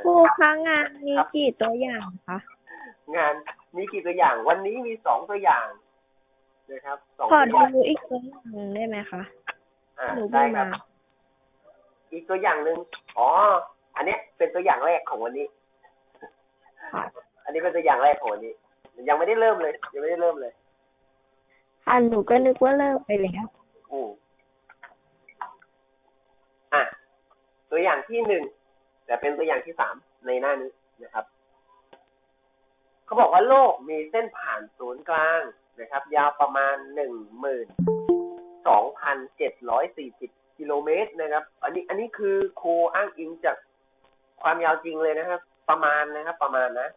ครูคะงานมีกี่ตัวอย่างคะงานมีกี่ตัวอย่าง วันนี้มีสองตัวอย่างนะครับสองขอตัวอย่างดูอีกตัวอย่างหนึ่งได้ไหมคะอ่าหนูได้เพิ่งครัมาบ อีกตัวอย่างหนึ่งอ๋อ อันเนี้ยเป็นตัวอย่างแรกของวันนี้ ค่ะอันนี้เป็นตัวอย่างแรกของวันนี้ ยังไม่ได้เริ่มเลย ยังไม่ได้เริ่มเลยอะหนูก็นึกว่าเลิกไปแล้วอืมอะตัวอย่างที่หนึ่ง แต่เป็นตัวอย่างที่สามในหน้านี้นะครับเขาบอกว่าโลกมีเส้นผ่านศูนย์กลางนะครับ ยาวประมาณหนึ่งหมื่นสองพันเจ็ดร้อยสี่สิบกิโลเมตรนะครับ อันนี้อันนี้คือครูอ้างอิงจากความยาวจริงเลยนะครับ ประมาณนะครับ ประมาณนะ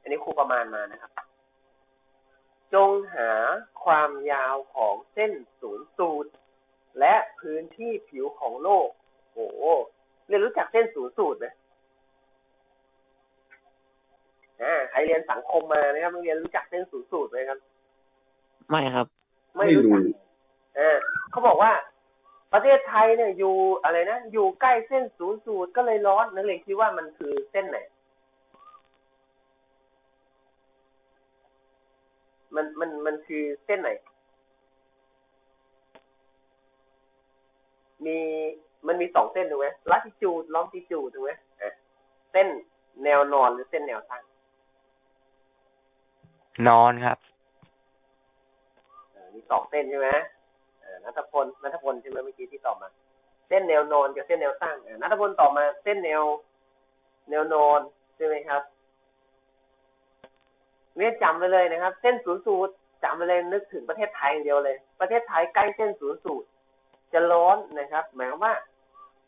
อันนี้ครูประมาณมานะครับ จงหาความยาวของเส้นศูนย์สูตร และพื้นที่ผิวของโลกโอ้ เรียนรู้จักเส้นศูนย์สูตรไหมอ่าใครเรียนสังคมมานะครับนักเรียนรู้จักเส้นศูนย์สูตรไหมครับ ไม่ครับ ไม่รู้จักเออเขาบอกว่า ประเทศไทยเนี่ยอยู่อะไรนะอยู่ใกล้เส้นศูนย์สูตรก็เลยร้อนนักเรียนคิดว่ามันคือเส้นไหนมันมันมันคือเส้นไหน มี มันมีสองเส้นถูกไหมลัติจูดลองติจูดถูกไหมอะเส้นแนวนอนหรือเส้นแนวตั้ง นอนครับเออมีสองเส้นใช่ไหมเออนัทพลนัทพลใช่ไหมเมื่อกี้ที่ตอบมา เส้นแนวนอนกับเส้นแนวตั้งเออนัทพลตอบมาเส้นแนว แนวนอนใช่ไหมครับเรียนจำไปเลยนะครับ เส้นศูนย์สูตรจำไปเลยนึกถึงประเทศไทยอย่างเดียวเลย ประเทศไทยใกล้เส้นศูนย์สูตรจะร้อนนะครับ หมายความว่า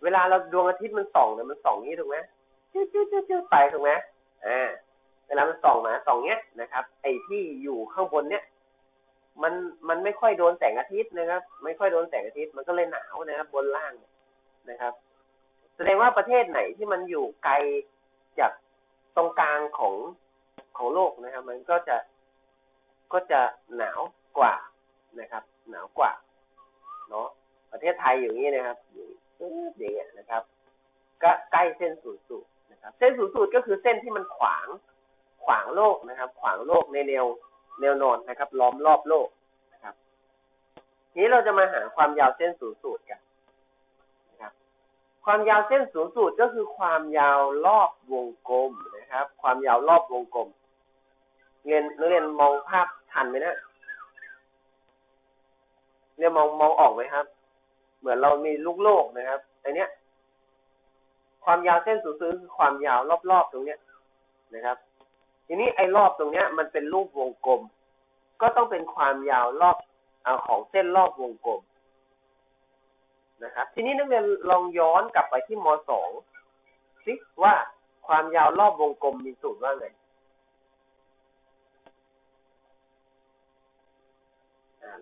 เวลาเราดวงอาทิตย์มันส่องเนี่ยมันส่องนี้ถูกไหมจิ้จิ้จิ้จิ้ไปถูกไหมอ่าเวลามันส่องมาส่องเนี้ยนะครับ ไอ้ที่อยู่ข้างบนเนี้ยมันมันไม่ค่อยโดนแสงอาทิตย์นะครับ ไม่ค่อยโดนแสงอาทิตย์มันก็เลยหนาวนะครับบนล่างนะครับ แสดงว่าประเทศไหนที่มันอยู่ไกลจากตรงกลางของของโลกนะครับ มันก็จะก็จะหนาวกว่านะครับ หนาวกว่าเนาะประเทศไทยอย่างนี้นะครับอยู่ ปึ๊บอย่างเงี้ยนะครับก็ใกล้เส้นศูนย์สูตรนะครับ เส้นศูนย์สูตรก็คือเส้นที่มันขวางขวางโลกนะครับ ขวางโลกในแนวแนวนอนนะครับ ล้อมรอบโลกนะครับ ทีนี้เราจะมาหาความยาวเส้นศูนย์สูตรกันนะครับ ความยาวเส้นศูนย์สูตรก็คือความยาวรอบวงกลมนะครับ ความยาวรอบวงกลมเรียนนักเรียนมองภาพทันไหมนะเรียนมองมองออกไหมครับ เหมือนเรามีลูกโลกนะครับอันเนี้ย ความยาวเส้นศูนย์สูตรคือความยาวรอบๆตรงเนี้ยนะครับ ทีนี้ไอ้รอบตรงเนี้ย มันเป็นรูปวงกลม ก็ต้องเป็นความยาวรอบอของเส้นรอบวงกลมนะครับ ทีนี้นักเรียนลองย้อนกลับไปที่มสองสิว่าความยาวรอบวงกลมมีสูตรว่าไง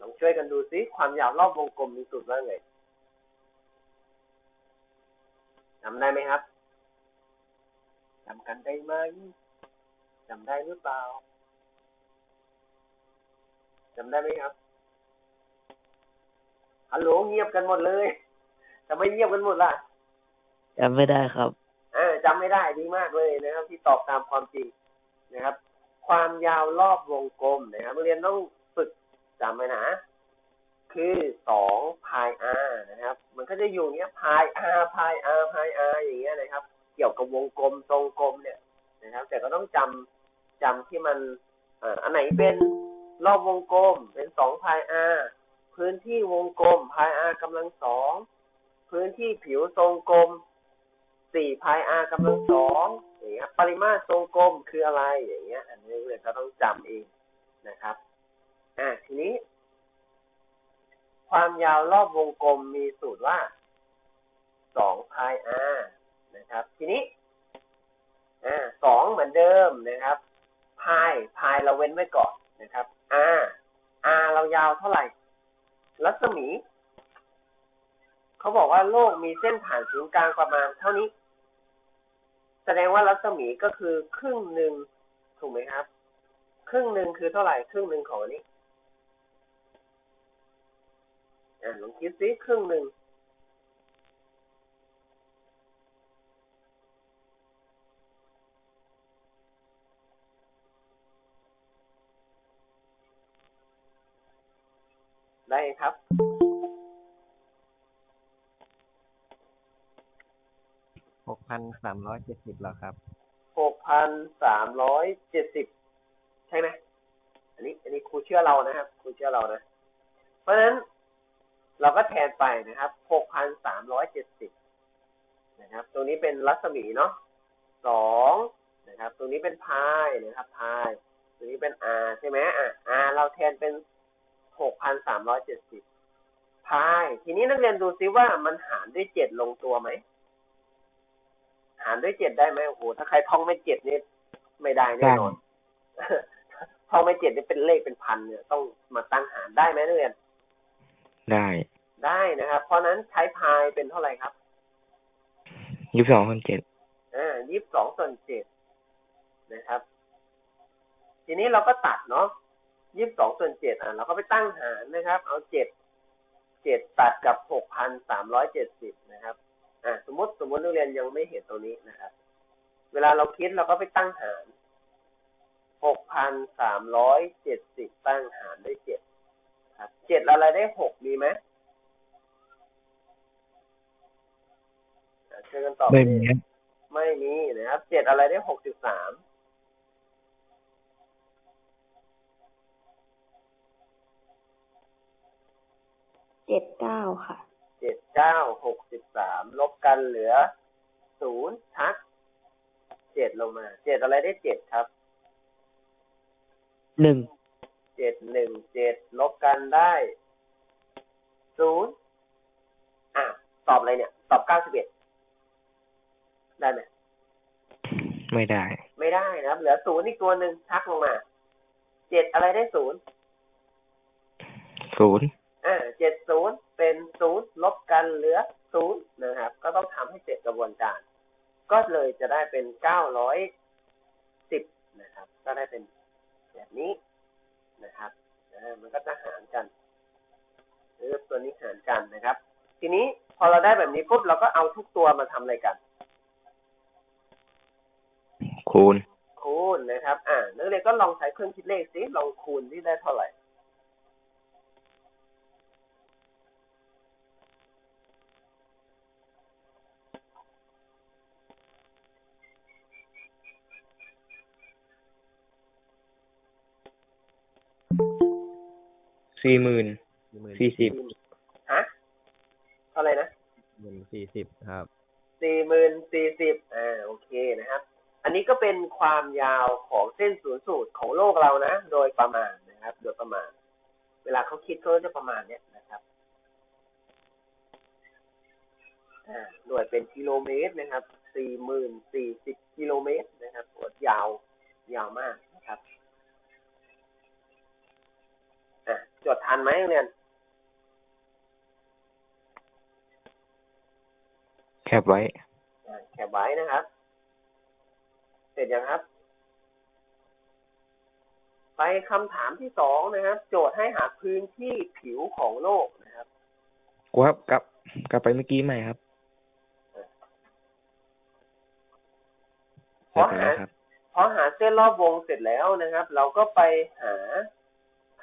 ลองช่วยกันดูสิความยาวรอบวงกลมมีสูตรว่าไง จำได้ไหมครับจำกันได้ไหมจำได้หรือเปล่าจำได้ไหมครับฮัลโหลเงียบกันหมดเลยทำไมเงียบกันหมดล่ะจำไม่ได้ครับอ่าจำไม่ได้ดีมากเลยนะครับ ที่ตอบตามความจริงนะครับ ความยาวรอบวงกลมนะครับนักเรียนต้องฝึกจำไว้นะ คือสองพายอานะครับ มันก็จะอยู่เนี้ยพายอาพายอาพายอาอย่างเงี้ยนะครับ เกี่ยวกับวงกลมทรงกลมเนี่ยนะครับ แต่ก็ต้องจำจำที่มันเอ่ออันไหนเป็นรอบวงกลมเป็นสองพายอาพื้นที่วงกลมพายอากำลังสองพื้นที่ผิวทรงกลมสี่พายอากำลังสองอย่างเงี้ย ปริมาตรทรงกลมคืออะไรอย่างเงี้ย อันนี้เรียก็ต้องจำเองนะครับ อ่าทีนี้ ความยาวรอบวงกลมมีสูตรว่าสองพายอานะครับ ทีนี้อ่าสองเหมือนเดิมนะครับพายพายเราเว้นไว้ก่อนนะครับอาอาเรายาวเท่าไหร่ รัศมี เขาบอกว่าโลกมีเส้นผ่านศูนย์กลางประมาณเท่านี้ แสดงว่ารัศมีก็คือครึ่งหนึ่งถูกไหมครับ ครึ่งหนึ่งคือเท่าไหร่ ครึ่งหนึ่งของอันนี้ อ่ลองคิดซิครึ่งหนึ่งได้ครับ หกพันสามร้อยเจ็ดสิบหรอครับ หกพันสามร้อยเจ็ดสิบใช่ไหม อันนี้ อันนี้ครูเชื่อเรานะครับ ครูเชื่อเรานะ เพราะฉะนั้น เราก็แทนไปนะครับ หกพันสามร้อยเจ็ดสิบนะครับ ตรงนี้เป็นรัศมีเนาะสองนะครับ ตรงนี้เป็นพายนะครับพาย ตรงนี้เป็น r ใช่ไหมอะ r เราแทนเป็นหกพันสามร้อยเจ็ดสิบพาย ทีนี้นักเรียนดูซิว่ามันหารด้วยเจ็ดลงตัวไหม หารด้วยเจ็ดได้ไหมโอ้โห ถ้าใครท่องไม่เจ็ดนี่ไม่ได้แน่นอนท่องไม่เจ็ดนี่เป็นเลขเป็นพันเนี่ย ต้องมาตั้งหารได้ไหมนักเรียน ได้ได้นะครับ เพราะฉะนั้นใช้พายเป็นเท่าไหร่ครับยี่สิบสองคนเจ็ดอ่ายี่สิบสองส่วนเจ็ดนะครับ ทีนี้เราก็ตัดเนาะยี่สิบสองส่วนเจ็ดอะเราก็ไปตั้งหารนะครับ เอาเจ็ดเจ็ดตัดกับหกพันสามร้อยเจ็ดสิบนะครับ อ่าสมมติสมมตินักเรียนยังไม่เห็นตัวนี้นะครับ เวลาเราคิดเราก็ไปตั้งหารหกพันสามร้อยเจ็ดสิบตั้งหารด้วยเจ็ด ครับเจ็ดอะไรได้หกมีไหมอะช่วยกันตอบไม่ดิมีครับไม่มีนะครับเจ็ดอะไรได้หกสิบสามเจ็ดเก้าค่ะเจ็ดเก้าหกสิบสามลบกันเหลือศูนย์ทักเจ็ดลงมาเจ็ดอะไรได้เจ็ดครับหนึ่งเจ็ดหนึ่งเจ็ดลบ กันได้ศูนย์อะตอบอะไรเนี่ย ตอบเก้าสิบเอ็ดได้ไหมไม่ได้ ไม่ได้นะครับ เหลือศูนย์อีกตัวหนึ่งทักลงมาเจ็ดอะไรได้ศูนย์ศูนย์อ่าเจ็ดศูนย์เป็นศูนย์ลบกันเหลือศูนย์นะครับ ก็ต้องทำให้เสร็จกระบวนการ ก็เลยจะได้เป็นเก้าร้อยสิบนะครับ ก็ได้เป็นแบบนี้นะครับอ่า มันก็จะหารกันหรือตัวนี้หารกันนะครับ ทีนี้พอเราได้แบบนี้ปุ๊บเราก็เอาทุกตัวมาทำอะไรกัน คูณ คูณนะครับ อ่านักเรียนก็ลองใช้เครื่องคิดเลขสิลองคูณที่ได้เท่าไหร่ สี่หมื่นสี่สิบฮะเท่าไหร่นะหมื่นสี่สิบครับสี่หมื่นสี่สิบอ่าโอเคนะครับ อันนี้ก็เป็นความยาวของเส้นศูนย์สูตรของโลกเรานะ โดยประมาณนะครับ โดยประมาณ เวลาเขาคิดเขาจะประมาณเนี้ยนะครับอ่าหน่วยเป็นกิโลเมตรนะครับ สี่หมื่นสี่สิบกิโลเมตรนะครับโหยาว ยาวมากนะครับ อะ จดทันไหมนักเรียนแคบไว้อ่าแคปไว้นะครับ เสร็จยังครับ ไปคำถามที่สองนะครับ โจทย์ให้หาพื้นที่ผิวของโลกนะครับกูครับกลับกลับไปเมื่อกี้ใหม่ครับเพราะไปหาแล้วครับพอหาเส้นรอบวงเสร็จแล้วนะครับ เราก็ไปหา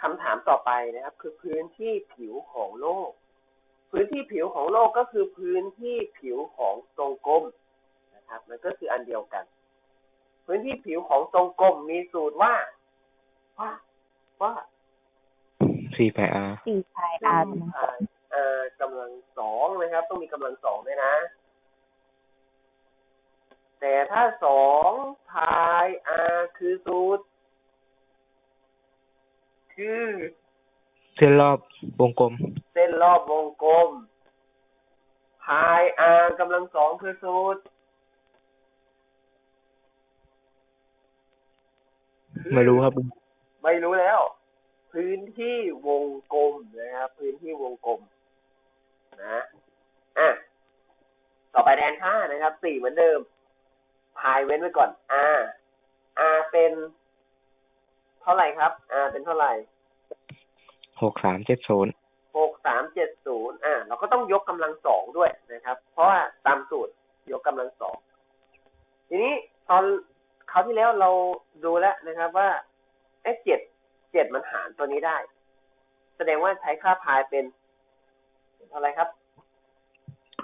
คำถามต่อไปนะครับ คือพื้นที่ผิวของโลก พื้นที่ผิวของโลกก็คือพื้นที่ผิวของทรงกลมนะครับ มันก็คืออันเดียวกัน พื้นที่ผิวของทรงกลมมีสูตรว่าว่าว่าสี่ไพอาร์สี่พายอาร์สี่พายเอ่อกำลังสองนะครับ ต้องมีกำลังสองด้วยนะ แต่ถ้าสองพายอาคือสูตร คือ เส้นรอบวงกลม เส้นรอบวงกลมพายอากำลังสองคือสูตรไม่รู้ครับ ไม่รู้แล้ว พื้นที่วงกลมนะครับพื้นที่วงกลม นะอะต่อไปแทนค่านะครับสี่เหมือนเดิมพายเว้นไว้ก่อน r r เป็น เท่าไหร่ครับ r เป็นเท่าไหร่ หกสามเจ็ดศูนย์หกสามเจ็ดศูนย์อ่าเราก็ต้องยกกำลังสองด้วยนะครับ เพราะว่าตามสูตรยกกำลังสองทีนี้ตอนคราวที่แล้วเราดูแล้วนะครับว่าเอ๊ะเจ็ดเจ็ดมันหารตัวนี้ได้ แสแสดงว่าใช้ค่าพายเป็นเท่าไหรครับ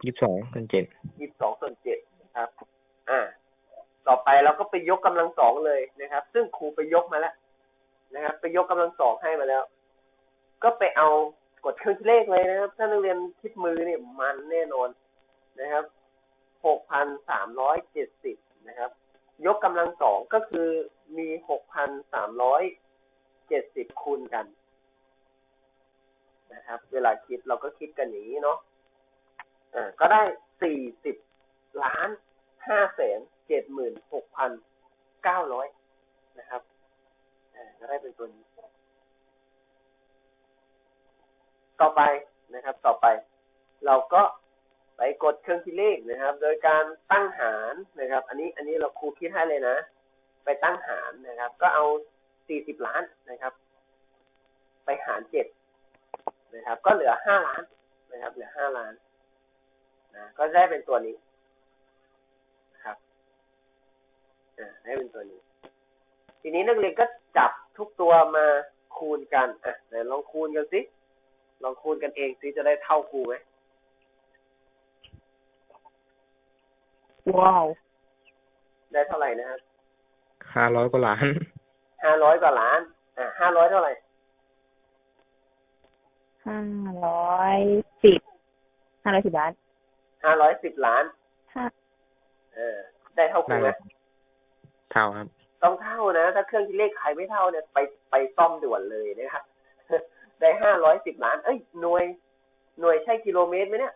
ยี่สิบสองส่วนเจ็ดยี่สิบสองส่วนเจ็ดนะครับ อ่า ต่อไปเราก็ไปยกกำลังสองเลยนะครับ ซึ่งครูไปยกมาแล้วนะครับ ไปยกกำลังสองให้มาแล้ว ก็ไปเอากดเครื่องคิดเลขเลยนะครับ ถ้านักเรียนคิดมือเนี่ยมันแน่นอนนะครับหกพันสามร้อยเจ็ดสิบนะครับ ยกกำลังสองก็คือมีหกพันสามร้อยเจ็ดสิบคูณกันนะครับ เวลาคิดเราก็คิดกันอย่างนี้เนาะอ่าก็ได้สี่สิบล้านห้าแสนเจ็ดหมื่นหกพันเก้าร้อยนะครับอ่าก็ได้เป็นตัวนี้ ต่อไปนะครับ ต่อไป เราก็ไปกดเครื่องคิดเลขนะครับ โดยการตั้งหารนะครับ อันนี้อันนี้เราครูคิดให้เลยนะ ไปตั้งหารนะครับ ก็เอาสี่สิบล้านนะครับ ไปหารเจ็ดนะครับ ก็เหลือห้าล้านนะครับ เหลือห้าล้านนะก็ได้เป็นตัวนี้นะครับอ่าได้เป็นตัวนี้ ทีนี้นักเรียนก็จับทุกตัวมาคูณกันอะไหนลองคูณกันสิ ลองคูณกันเองสิจะได้เท่าครูไหมว้าว ได้เท่าไหร่นะครับห้าร้อยกว่าล้านห้าร้อยกว่าล้าน อ่าห้าร้อยเท่าไหร่ห้าร้อยสิบห้าร้อยสิบล้านห้าร้อยสิบล้านห้าเออ ได้เท่าครูได้ไหมเท่าครับ ต้องเท่านะ ถ้าเครื่องคิดเลขใครไม่เท่าเนี่ยไปไปซ่อมด่วนเลยนะครับ ได้ห้าร้อยสิบล้าน เอ้ย หน่วย หน่วยใช่กิโลเมตรไหมเนี่ย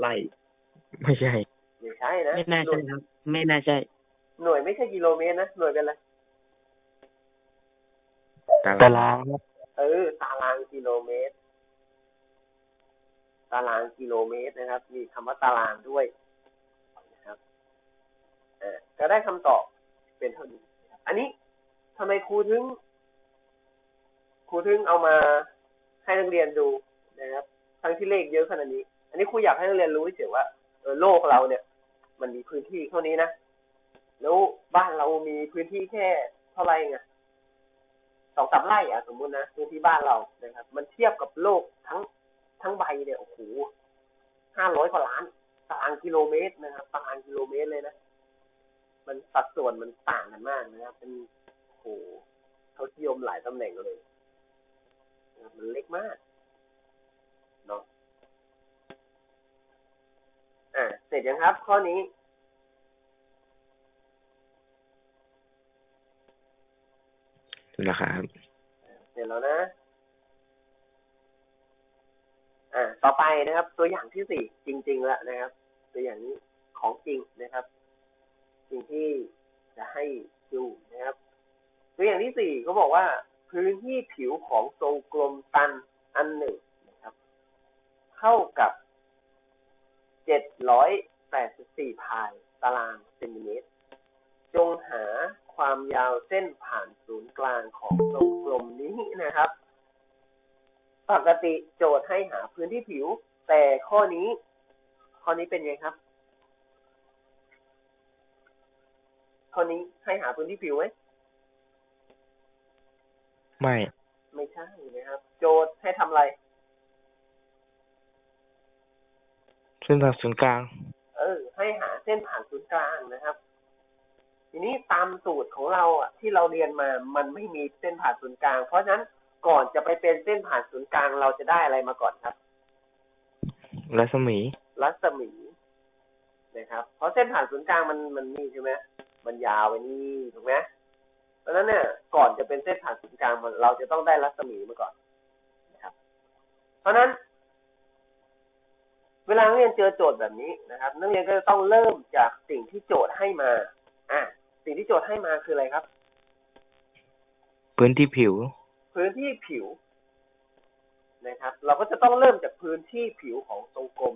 ไล่ไม่ใช่ ไม่ใช่นะไม่น่าหน่วใช่ยครับ ไม่น่าใช่หน่วยไม่ใช่กิโลเมตรนะ หน่วยเป็นอะไรตารางครับเออ ตารางกิโลเมตร ตารางกิโลเมตรนะครับ มีคำว่าตารางด้วยนะครับเออก็ได้คำตอบเป็นเท่านี้อันนี้ ทำไมครูถึงครูถึงเอามาให้นักเรียนดูนะครับ ทั้งที่เลขเยอะขนาดนี้ อันนี้ครูอยากให้นักเรียนรู้เฉยว่าเออโลกเราเนี่ย มันมีพื้นที่เท่านี้นะแล้วบ้านเรามีพื้นที่แค่เท่าไหร่ไงสองสามไร่อะสมมุตินะพื้นที่บ้านเรานะครับ มันเทียบกับโลกทั้งทั้งใบเนี่ยโอ้โหห้าร้อยกว่าล้านตารางกิโลเมตรนะครับตารางกิโลเมตรเลยนะ มันสัดส่วนมันต่างกันมากนะครับเป็น โอ้โหเขานิยมหลายตำแหน่งเลยนะครับมันเล็กมากเนาะอ่าเสร็จยังครับ ข้อนี้ นะครับ เสร็จแล้วนะ อ่า ต่อไปนะครับ ตัวอย่างที่สี่จริง ๆ แล้วนะครับ ตัวอย่างนี้ของจริงนะครับ สิ่งที่จะให้ดูนะครับ ตัวอย่างที่สี่เขาบอกว่า พื้นที่ผิวของทรงกลมตันอันหนึ่งนะครับเท่ากับเจ็ดร้อยแปดสิบสี่พายตารางเซนติเมตร จงหาความยาวเส้นผ่านศูนย์กลางของทรงกลมนี้นะครับ ปกติโจทย์ให้หาพื้นที่ผิว แต่ข้อนี้ ข้อนี้เป็นไงครับ ข้อนี้ให้หาพื้นที่ผิวไหม ไม่ ไม่ใช่นะครับ โจทย์ให้ทำอะไร เส้นผ่าศูนย์กลาง เออ ให้หาเส้นผ่านศูนย์กลางนะครับ ทีนี้ตามสูตรของเราอะที่เราเรียนมามันไม่มีเส้นผ่านศูนย์กลาง เพราะฉะนั้นก่อนจะไปเป็นเส้นผ่านศูนย์กลางเราจะได้อะไรมาก่อนครับ รัศมี รัศมีนะครับ เพราะเส้นผ่านศูนย์กลางมันมันนี่ใช่ไหมมันยาวไปนี่ถูกไหม เพราะฉะนั้นเนี่ยก่อนจะเป็นเส้นผ่านศูนย์กลางมันเราจะต้องได้รัศมีมาก่อนนะครับ เพราะฉะนั้น เวลานักเรียนเจอโจทย์แบบนี้นะครับนักเรียนก็จะต้องเริ่มจากสิ่งที่โจทย์ให้มา อะสิ่งที่โจทย์ให้มาคืออะไรครับ พื้นที่ผิว พื้นที่ผิวนะครับ เราก็จะต้องเริ่มจากพื้นที่ผิวของทรงกลม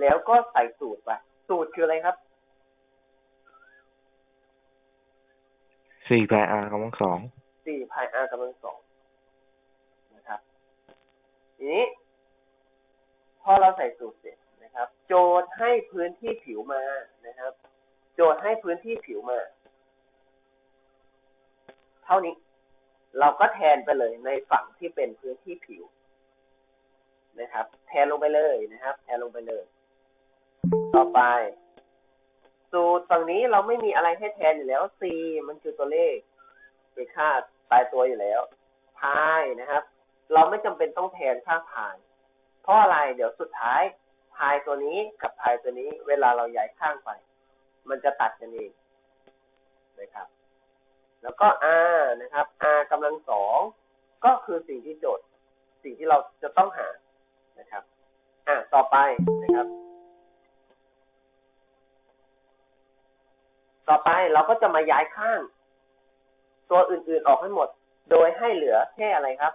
แล้วก็ใส่สูตรไปสูตรคืออะไรครับ สี่พายอากำลังสองสี่พาย r กำลังสองนะครับทีนี้ พอเราใส่สูตรเสร็จนะครับ โจทย์ให้พื้นที่ผิวมานะครับ โจทย์ให้พื้นที่ผิวมา เท่านี้ เราก็แทนไปเลยในฝั่งที่เป็นพื้นที่ผิวนะครับ แทนลงไปเลยนะครับ แทนลงไปเลย ต่อไป สูตรฝั่งนี้เราไม่มีอะไรให้แทนอยู่แล้ว c มันคือตัวเลขเป็นค่าตายตัวอยู่แล้วพายนะครับ เราไม่จำเป็นต้องแทนค่าพาย เพราะอะไรเดี๋ยวสุดท้ายพายตัวนี้กับพายตัวนี้ เวลาเราย้ายข้างไป มันจะตัดกันเองนะครับ แล้วก็ r นะครับ r กำลังสองก็คือสิ่งที่โจทย์ สิ่งที่เราจะต้องหานะครับ อะต่อไปนะครับ ต่อไปเราก็จะมาย้ายข้าง ตัวอื่นๆออกให้หมด โดยให้เหลือแค่อะไรครับ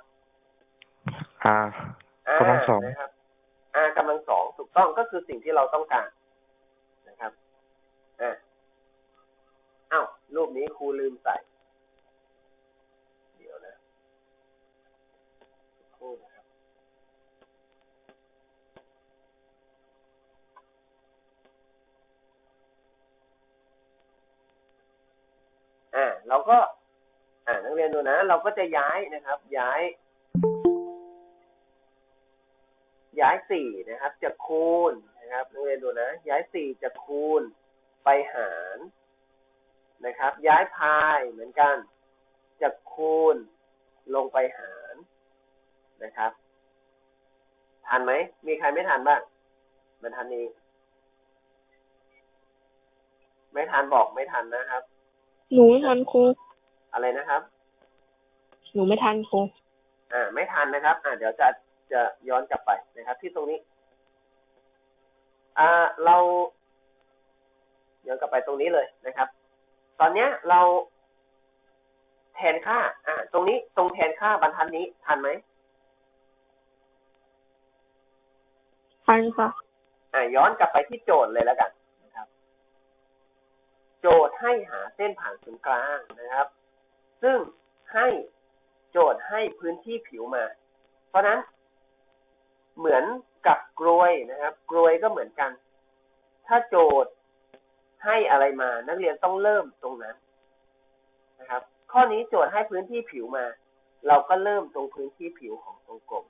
อา r กำลังสองนะครับ r กำลังสองถูกต้องก็คือสิ่งที่เราต้องการนะครับอะอ้าวรูปนี้ครูลืมใส่ เดี๋ยวนะสักครู่นะครับ อ่าเราก็ อ่านักเรียนดูนะ เราก็จะย้ายนะครับ ย้าย ย้ายสี่นะครับจะคูณนะครับนักเรียนดูนะ ย้ายสี่จะคูณไปหารนะครับ ย้ายพายเหมือนกันจะคูณลงไปหารนะครับทันไหม มีใครไม่ทันบ้างมันทันนี้ ไม่ทันบอกไม่ทันนะครับ หนูไม่ทันครู อะไรนะครับ หนูไม่ทันครูอ่าไม่ทันนะครับ อ่าเดี๋ยวจะจะย้อนกลับไปนะครับ ที่ตรงนี้ อ่าเราย้อนกลับไปตรงนี้เลยนะครับ ตอนเนี้ยเราแทนค่า อ่า ตรงนี้ตรงแทนค่าบรรทัดนี้ทันไหมทันค่ะอ่าย้อนกลับไปที่โจทย์เลยแล้วกันนะครับ โจทย์ให้หาเส้นผ่านศูนย์กลางนะครับ ซึ่งให้ โจทย์ให้พื้นที่ผิวมา เพราะนั้นเหมือนกับกลวยนะครับกลวยก็เหมือนกัน ถ้าโจทย์ให้อะไรมา นักเรียนต้องเริ่มตรงนั้นนะครับ ข้อนี้โจทย์ให้พื้นที่ผิวมา เราก็เริ่มตรงพื้นที่ผิวของตรงกลม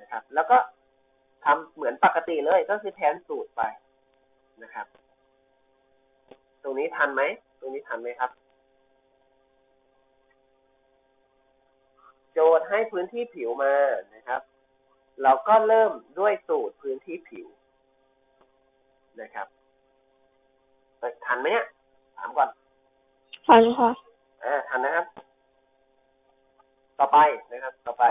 นะครับ แล้วก็ทำเหมือนปกติเลยก็คือแทนสูตรไปนะครับ ตรงนี้ทันไหม ตรงนี้ทันไหมครับ จทย์ให้พื้นที่ผิวมานะครับ เราก็เริ่มด้วยสูตรพื้นที่ผิวนะครับเอ้ยทันไหมเนี่ยถามก่อนทันค่ะอ่าทันนะครับ ต่อไปนะครับ ต่อไป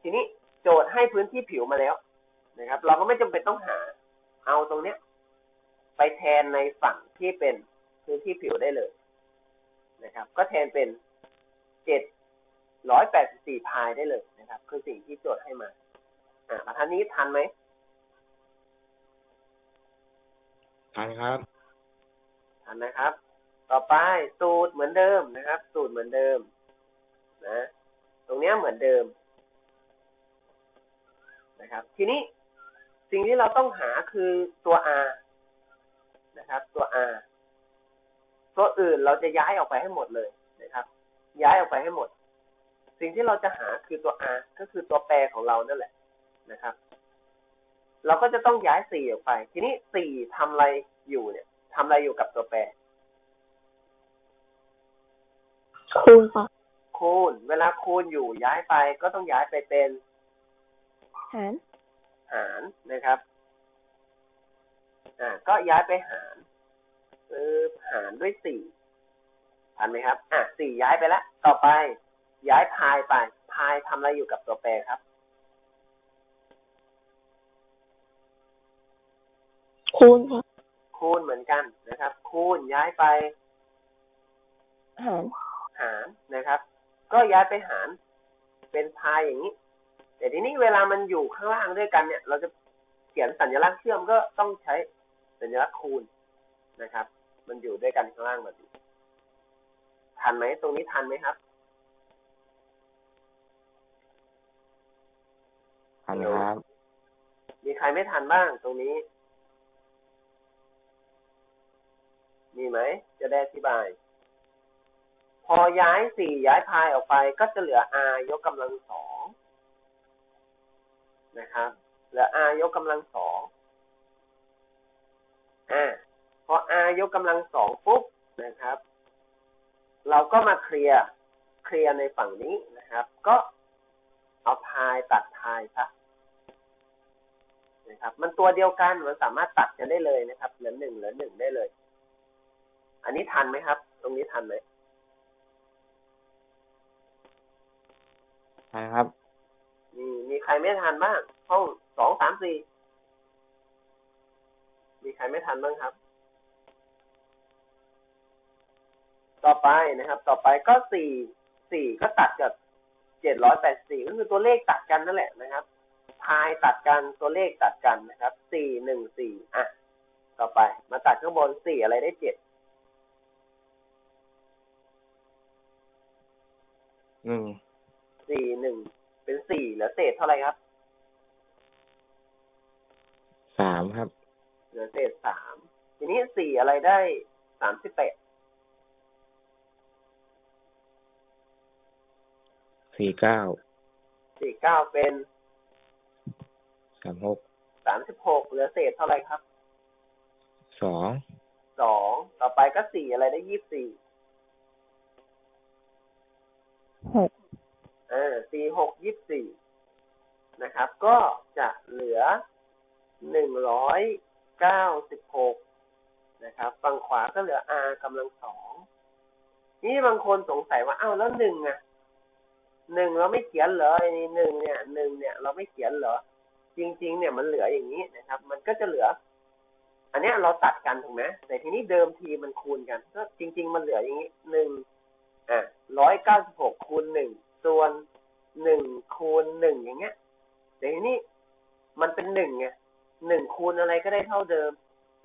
ทีนี้โจทย์ให้พื้นที่ผิวมาแล้วนะครับ เราก็ไม่จำเป็นต้องหา เอาตรงเนี้ย ไปแทนในฝั่งที่เป็นพื้นที่ผิวได้เลยนะครับ ก็แทนเป็นเจ็ด ร้อยแปดสิบสี่พายได้เลยนะครับ คือสิ่งที่โจทย์ให้มา อ่าประธานนี้ทันไหมทันครับทันนะครับ ต่อไปสูตรเหมือนเดิมนะครับ สูตรเหมือนเดิม นะ ตรงเนี้ยเหมือนเดิม นะครับ ทีนี้สิ่งที่เราต้องหาคือตัว r นะครับ ตัว r ตัวอื่นเราจะย้ายออกไปให้หมดเลยนะครับ ย้ายออกไปให้หมด สิ่งที่เราจะหาคือตัว r ก็คือตัวแปรของเรานั่นแหละนะครับ เราก็จะต้องย้ายสี่ออกไป ทีนี้สี่ทำอะไรอยู่เนี่ยทำอะไรอยู่กับตัวแปร คูณค่ะ คูณ เวลาคูณอยู่ย้ายไปก็ต้องย้ายไปเป็นหาร หารนะครับ อ่า ก็ย้ายไปหารเออหารด้วยสี่ทันไหมครับ อะสี่ย้ายไปแล้ว ต่อไป ย้ายพายไป พายทำอะไรอยู่กับตัวแปรครับ คูณค่ะคูณเหมือนกันนะครับ คูณย้ายไปหารหารนะครับ ก็ย้ายไปหาร เป็นพายอย่างนี้ แต่ทีนี้เวลามันอยู่ข้างล่างด้วยกันเนี่ย เราจะเขียนสัญลักษณ์เชื่อมก็ต้องใช้สัญลักษณ์คูณนะครับ มันอยู่ด้วยกันข้างล่างแบบนี้ทันไหมตรงนี้ทันไหมครับ ทันครับ มีใครไม่ทันบ้างตรงนี้ มีไหม จะได้อธิบาย พอย้ายสี่ย้ายพายออกไปก็จะเหลือ r ยกกำลังสองนะครับ เหลือ r ยกกำลังสองอ่าพอ r ยกกำลังสองปุ๊บนะครับ เราก็มาเคลียร์เคลียร์ในฝั่งนี้นะครับ ก็เอาพายตัดพายซะ นะครับ มันตัวเดียวกันมันสามารถตัดกันได้เลยนะครับ เหลือหนึ่งเหลือหนึ่งได้เลย อันนี้ทันไหมครับ ตรงนี้ทันไหมใช่ครับ มีมีใครไม่ทันบ้างห้องสองสามสี่มีใครไม่ทันบ้างครับ ต่อไปนะครับ ต่อไปก็สี่สี่ก็ตัดกับเจ็ดร้อยแปดสี่ก็คือตัวเลขตัดกันนั่นแหละนะครับ พายตัดกันตัวเลขตัดกันนะครับสี่หนึ่งสี่อะ ต่อไป มาตัดข้างบนสี่อะไรได้เจ็ดหนึ่งสี่หนึ่งเป็นสี่เหลือเศษเท่าไหร่ครับสามครับ เหลือเศษสามทีนี้สี่อะไรได้สามสิบแปดสี่เก้าสี่เก้าเป็น สามหกสามสิบหกเหลือเศษเท่าไหร่ครับสองสองต่อไปก็สี่อะไรได้ยี่สิบสี่หกเออสี่หกยี่สิบสี่นะครับ ก็จะเหลือหนึ่งร้อยเก้าสิบหกนะครับฝั่งขวาก็เหลือ r กำลังสองนี่บางคนสงสัยว่าอ้าวแล้วหนึ่งอะหนึ่งเราไม่เขียนเหรอไอ้นี่หนึ่งเนี่ยหนึ่งเนี่ย เราไม่เขียนเหรอ จริง ๆ เนี่ยมันเหลืออย่างนี้นะครับ มันก็จะเหลือ อันนี้เราตัดกันถูกไหมแต่ทีนี้เดิมทีมันคูณกัน ก็จริง ๆ มันเหลืออย่างนี้หนึ่งอะร้อยเก้าสิบหกคูณหนึ่งส่วนหนึ่งคูณหนึ่งอย่างเงี้ยแต่ทีนี้มันเป็นหนึ่งไงหนึ่งคูณอะไรก็ได้เท่าเดิม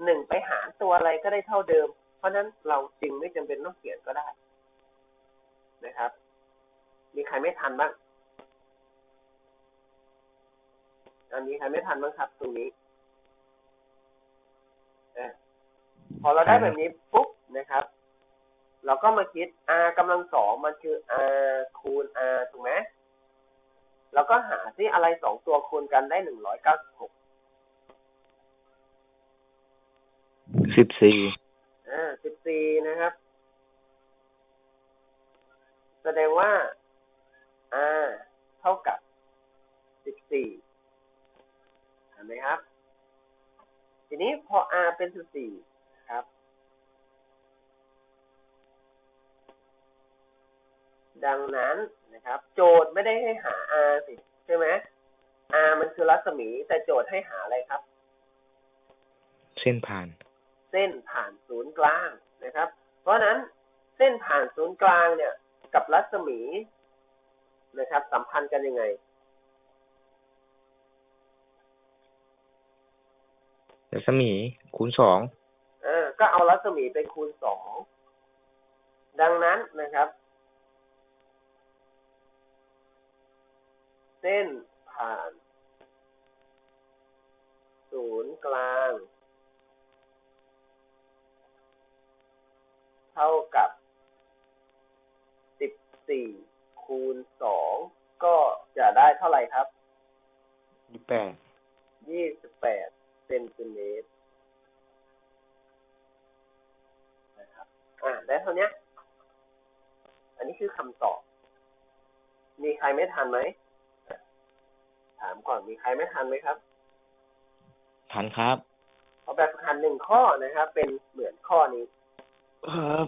หนึ่งไปหารตัวอะไรก็ได้เท่าเดิม เพราะฉะนั้นเราจึงไม่จำเป็นต้องเขียนก็ได้นะครับ มีใครไม่ทันบ้าง อันนี้ใครไม่ทันบ้างครับ ตรงนี้เออพอเราได้แบบนี้ปุ๊บนะครับ เราก็มาคิด r กำลังสองมันคือ r คูณ r ถูกไหมแล้วก็หาที่อะไรสองตัวคูณกันได้หนึ่งร้อยเก้าสิบหกสิบสี่อ่าสิบสี่นะครับ แสดงว่า r เท่ากับสิบสี่เห็นไหมครับ ทีนี้พอ r เป็นสิบสี่ครับ ดังนั้นนะครับ โจทย์ไม่ได้ให้หา r สิใช่ไหม r มันคือรัศมี แต่โจทย์ให้หาอะไรครับ เส้นผ่าน เส้นผ่านศูนย์กลางนะครับ เพราะฉะนั้นเส้นผ่านศูนย์กลางเนี่ย กับรัศมีนะครับ สัมพันธ์กันยังไง รัศมีคูณสองเออ ก็เอารัศมีไปคูณสอง ดังนั้นนะครับ เส้นผ่าน ศูนย์กลาง เท่ากับสิบสี่คูณสองก็จะได้เท่าไหร่ครับยี่แปดยี่สิบแปด เซนติเมตรนะครับ อ่าได้เท่านี้ อันนี้คือคำตอบ มีใครไม่ทันไหมอะถามก่อนมีใครไม่ทันไหมครับ ทันครับ เอาแบบฝึกหัดหนึ่งข้อนะครับ เป็นเหมือนข้อนี้ ครับ